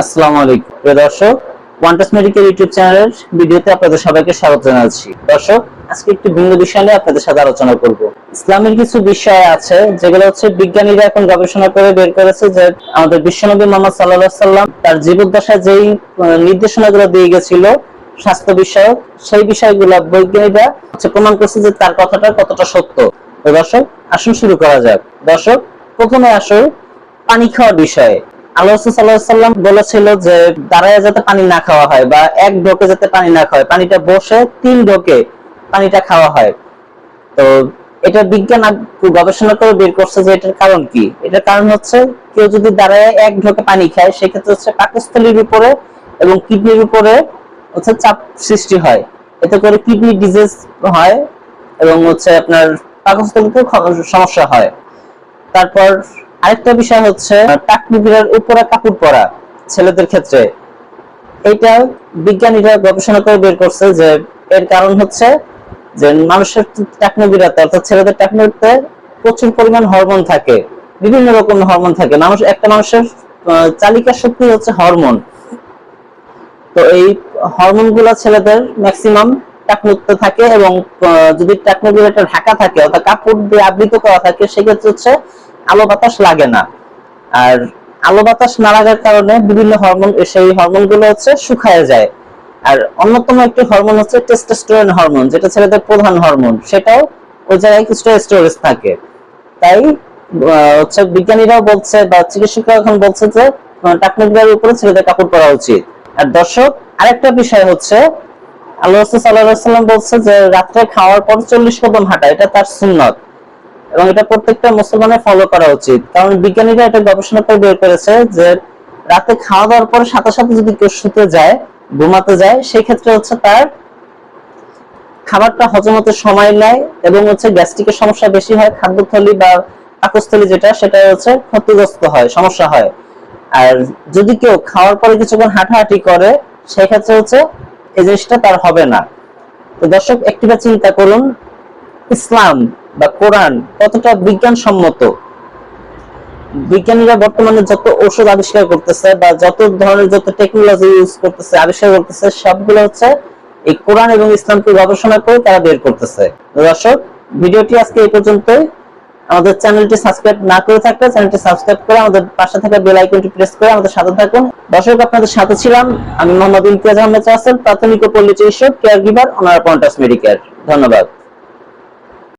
আসসালামু আলাইকুম। প্রিয় দর্শক ওয়ান্টাস মেডিকেল ইউটিউব চ্যানেলের ভিডিওতে আপনাদের সবাইকে স্বাগত জানাচ্ছি। দর্শক, আজকে একটি ভিন্ন বিষয় নিয়ে আপনাদের সাথে আলোচনা করব। ইসলামের কিছু বিষয় আছে, যেগুলো হচ্ছে বিজ্ঞানীরা এখন গবেষণা করে বের করেছে যে আমাদের বিশ্বনবী মোহাম্মদ আলাইহি সাল্লাম তার জীবদ্দশায় যেই নির্দেশনাগুলো দিয়ে গেছিল, স্বাস্থ্য বিষয়ক, সেই বিষয়গুলো বৈজ্ঞানিকরা হচ্ছে প্রমাণ করছে যে তার কথাটা কতটা সত্য। দর্শক, আসুন শুরু করা যাক। দর্শক, প্রথমে আসুন পানি খাওয়ার বিষয়ে। আল্লাহ বলেছিল যে দাঁড়ায় যাতে পানি না খাওয়া হয় বা এক ঢোকে যাতে পানি না খাওয়া হয়, পানিটা বসে তিন ঢোকে পানিটা খাওয়া হয়। তো এটা বিজ্ঞান গবেষণা করে বের করছে যে এটার কারণ কি? এটার কারণ হচ্ছে কেউ যদি দাঁড়ায় এক ঢোকে পানি খায়, সেক্ষেত্রে হচ্ছে পাকস্থলীর উপরে এবং কিডনির উপরে হচ্ছে চাপ সৃষ্টি হয়। এতে করে কিডনি ডিজিজ হয় এবং হচ্ছে আপনার পাকস্থলীতে সমস্যা হয়। তারপর আরেকটা বিষয় হচ্ছে টাকনুগিরার উপরে কাপড় পরা ছেলেদের ক্ষেত্রে। এটা বিজ্ঞানীরা গবেষণা করে বের করছে যে এর কারণ হচ্ছে যে মানুষের টাকনুগিরাতে অর্থাৎ ছেলেদের টাকনুতে প্রচুর পরিমাণ হরমোন থাকে বিভিন্ন রকম হরমোন থাকে। মানুষ একটা মানুষের চালিকা শক্তি হচ্ছে হরমোন। তো এই হরমোনগুলা ছেলেদের ম্যাক্সিমাম টাকনুতে থাকে এবং যদি টাকনুগুলোটা ঢাকা থাকে অর্থাৎ কাপড় দিয়ে আবৃত করা থাকে সেক্ষেত্রে হচ্ছে আলো বাতাস লাগে না। আর আলো বাতাস না লাগার কারণে বিভিন্ন হরমোন, সেই হরমোনগুলো হচ্ছে শুকায় যায়। আর অন্যতম একটি হরমোন হচ্ছে টেস্টোস্টেরন হরমোন, যেটা ছেলেদের প্রধান হরমোন। সেটাও ওই জায়গায় কিছুটা স্টোরেজ থাকে। তাই হচ্ছে বিজ্ঞানীরাও বলছে বা চিকিৎসকরা এখন বলছে যে টাকনুগুলোর উপরে ছেলেদের কাপড় পরা উচিত। আর দর্শক, আরেকটা বিষয় হচ্ছে, আল্লাহ সাল্লাম বলছে যে, রাত্রে খাওয়ার পর চল্লিশ কদম হাঁটা, এটা তার সুন্নত। এবং এটা প্রত্যেকটা মুসলমানের ফলো করা উচিত। কারণ বিজ্ঞানীরা এটা গবেষণা করে বের করেছে যে, রাতে খাওয়া দাওয়ার পর সাথে সাথে যদি কেউ শুতে যায়, ঘুমাতে যায় সেই ক্ষেত্রে হচ্ছে তার খাবারটা হজম হতে সময় নেয় এবং হচ্ছে গ্যাস্ট্রিকের সমস্যা বেশি হয়, খাদ্যথলি বা পাকস্থলী যেটা, সেটা হচ্ছে ক্ষতিগ্রস্ত হয়, সমস্যা হয়। আর যদি কেউ খাওয়ার পরে কিছুক্ষণ হাঁটাহাঁটি করে, সেক্ষেত্রে হচ্ছে এই জিনিসটা তার হবে না। তো দর্শক একটিবার চিন্তা করুন। ইসলাম বা কোরআন কতটা বিজ্ঞানসম্মত? বিজ্ঞানীরা বর্তমানে যত ঔষধ আবিষ্কার করতেছে বা যত ধরনের যত টেকনোলজি ইউজ করতেছে, আবিষ্কার করতেছে, সবগুলো হচ্ছে এই কোরআন এবং ইসলামকে গবেষণা করে তারা বের করতেছে। দর্শক, ভিডিওটি আজকে এই পর্যন্তই। আমাদের চ্যানেলটি সাবস্ক্রাইব না করে থাকলে চ্যানেলটি সাবস্ক্রাইব করে আমাদের পাশে থাকা বেল আইকনটি প্রেস করে আমাদের সাথে থাকুন। দর্শক, আপনাদের সাথে ছিলাম আমি মোহাম্মদ ইমতিয়াজ আহমেদ রাসেল, প্রাথমিক ও পল্লী চিকিৎসক কেয়ার গিভার অনার পন্টাস মেডিকেয়ার ধন্যবাদ।